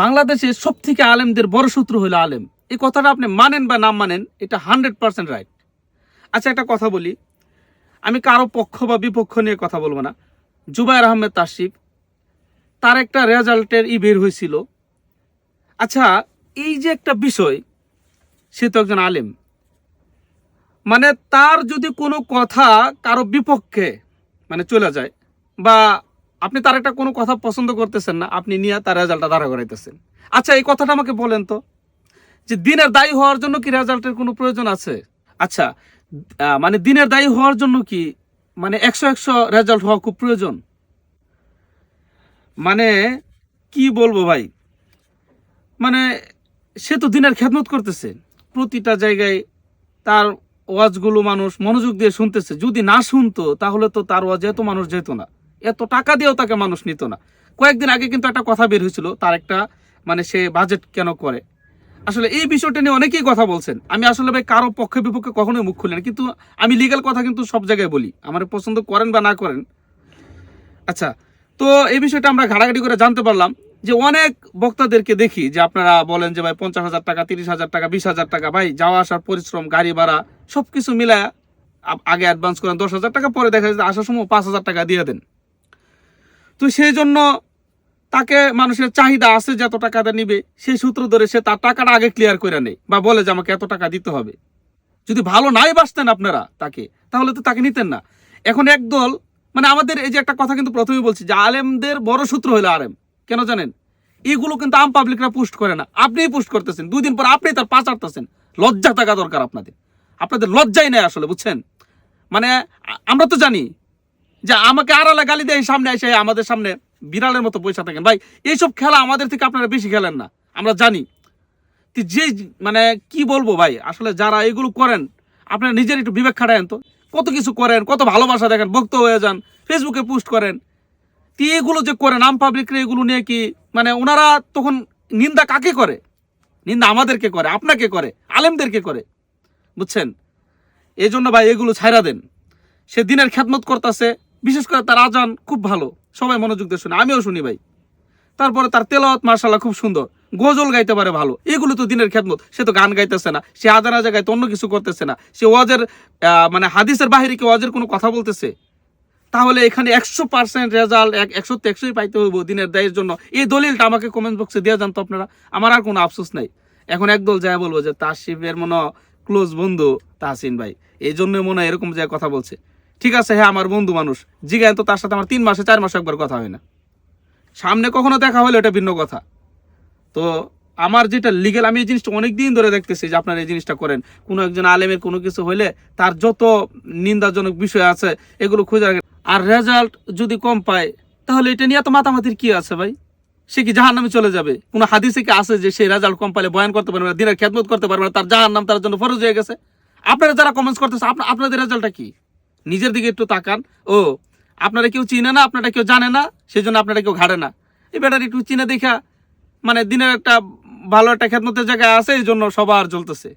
বাংলাদেশে সব থেকে আলেমদের বড় সূত্র হলো আলেম। এই কথাটা আপনি মানেন বা না মানেন, এটা হান্ড্রেড পার্সেন্ট রাইট। আচ্ছা একটা কথা বলি। আমি কারও পক্ষ বা বিপক্ষ নিয়ে কথা বলব না। জুবাইর আহমেদ তাসিফ, তার একটা রেজাল্টের ই বের হয়েছিল। আচ্ছা এই যে একটা বিষয়, সে তো একজন আলেম। মানে তার যদি কোনো কথা কারও বিপক্ষে মানে চলে যায় বা আপনি তার একটা কোনো কথা পছন্দ করতেছেন না, আপনি নিয়ে তার রেজাল্টটা দাঁড়া করাইতেছেন। আচ্ছা এই কথাটা আমাকে বলেন তো, যে দিনের দায়ী হওয়ার জন্য কি রেজাল্টের কোনো প্রয়োজন আছে? আচ্ছা মানে দিনের দায়ী হওয়ার জন্য কি মানে একশো একশো রেজাল্ট হওয়া খুব প্রয়োজন? মানে কি বলব ভাই? মানে সে তো দিনের খেদমত করতেছে, প্রতিটা জায়গায় তার ওয়াজগুলো মানুষ মনোযোগ দিয়ে শুনতেছে, যদি না শুনতো তাহলে তো তার ওয়াজ এত মানুষ যেত না। এত টাকা দিয়েও তাকে মানুষ নিত না। কয়েকদিন আগে কিন্তু একটা কথা বের হয়েছিল, তার একটা মানে সে বাজেট কেন করে। আসলে এই বিষয়টা নিয়ে অনেকেই কথা বলছেন। আমি আসলে ভাই কারও পক্ষে বিপক্ষে কখনোই মুখ খুলি না, কিন্তু আমি লিগ্যাল কথা কিন্তু সব জায়গায় বলি। আমার পছন্দ করেন বা না করেন। আচ্ছা তো এই বিষয়টা আমরা ঘাটাঘাটি করে জানতে পারলাম যে অনেক বক্তাদেরকে দেখি যে আপনারা বলেন যে ভাই পঞ্চাশ হাজার টাকা, তিরিশ হাজার টাকা, বিশ হাজার টাকা, ভাই যাওয়া আসার পরিশ্রম, গাড়ি ভাড়া সব কিছু মিলায় আগে অ্যাডভান্স করেন, দশ হাজার টাকা পরে দেখা যায় আসার সময় পাঁচ হাজার টাকা দিয়ে দেন। তো সেই জন্য তাকে মানুষের চাহিদা আছে যে এত টাকাটা নিবে, সেই সূত্র ধরে সে তার টাকাটা আগে ক্লিয়ার করে নেই বা বলে যে আমাকে এত টাকা দিতে হবে। যদি ভালো নাই বাসতেন আপনারা তাকে, তাহলে তো তাকে নিতেন না। এখন একদল মানে আমাদের এই যে একটা কথা কিন্তু প্রথমেই বলছি, যে আলেমদের বড় সূত্র হলো আলেম। কেন জানেন? এগুলো কিন্তু আম পাবলিকরা পোস্ট করে না। আপনিই পোস্ট করতেছেন। দুই দিন পর আপনি তার পাঁচ আটতেছেন। লজ্জা থাকা দরকার আপনাদের। আপনাদের লজ্জাই নেই আসলে, বুঝছেন? মানে আমরা তো জানি যে, আমাকে আড়ালে গালি দেয়, সামনে এসে আমাদের সামনে বিড়ালের মতো পয়সা থাকেন। ভাই, এইসব খেলা আমাদের থেকে আপনারা বেশি খেলেন না। আমরা জানি। যে মানে কি বলব ভাই, আসলে যারা এগুলো করেন, আপনারা নিজের একটু বিবেক খাটায়েন তো কত কিছু করেন, কত ভালোবাসা দেখেন, ভক্ত হয়ে যান ফেসবুকে পোস্ট করেন। তো এগুলো যে করেন, আম পাবলিকরা এগুলো নিয়ে কি মানে ওনারা তখন নিন্দা কাকে করে? নিন্দা আমাদেরকে করে, আপনাকে করে, আলেমদেরকে করে। বুঝছেন? এই জন্য ভাই, এগুলো ছাইরা দেন। সে দিনের খ্যাতমত করতেছে বিশেষ করে তার আজান খুব ভালো। সবাই মনোযোগ দিয়ে শুনে। আমিও শুনি ভাই। তারপরে তার তেলাওয়াত মার্শাল্লাহ খুব সুন্দর। গজল গাইতে পারে ভালো। এগুলো তো দিনের খেদমত। সে তো গান গাইতেছে না। সে আজানা জায়গায় তো অন্য কিছু করতেছে না। সে ওয়াজের মানে হাদিসের বাহিরে কি ওয়াজের কোনো কথা বলতেছে? তাহলে এখানে একশো পার্সেন্ট রেজাল্ট, এক, একশো একশোই পাইতে হইব দিনের দায়ের জন্য। এই দলিলটা আমাকে কমেন্ট বক্সে দিয়ে জানতো আপনারা। আমার আর কোনো আফসোস নাই। এখন একদল যায় বলব যে, তাসিফের মনে ক্লোজ বন্ধু তাহসিন ভাই। এই জন্য মনে হয় এরকম যায় কথা বলছে। ঠিক আছে হ্যাঁ আমার বন্ধু মানুষ। জিগায় তো তার সাথে আমার তিন মাসে, চার মাসে একবার কথা হয় না। সামনে কখনো দেখা হলে এটা ভিন্ন কথা। তো আমার যেটা লিগেল আমি এই জিনিসটা অনেক দিন ধরে দেখতেছি যে আপনারা এই জিনিসটা করেন। কোনো একজন আলেমের কোনো কিছু হলে তার যত নিন্দাজনক বিষয় আছে, এগুলো খুঁজে রাখেন আর রেজাল্ট যদি কম পায়, তাহলে এটা নিয়ে তো মাতামাতির কি আছে ভাই? সে কি জাহান নামে চলে যাবে? কোনো হাদিসে কি আছে যে সেই রেজাল্ট কম পাইলে বয়ান করতে পারবে না, দিনের খেদমত করতে পারবে না, তার জাহান নাম তার জন্য ফরজ হয়ে গেছে? আপনারা যারা কমেন্টস করতেছে, আপনা- আপনাদের রেজাল্টটা কি? নিজের দিকে একটু তাকান। ও, আপনারা কেউ চিনে না, আপনারা কেউ জানে না সেই জন্য আপনারা কেউ ঘাড়ে না। এই ব্যাটার একটু চিনে দেখা মানে দিনের একটা ভালো একটা খেদমতের জায়গায় আছে, এই জন্য সবার জ্বলতেছে।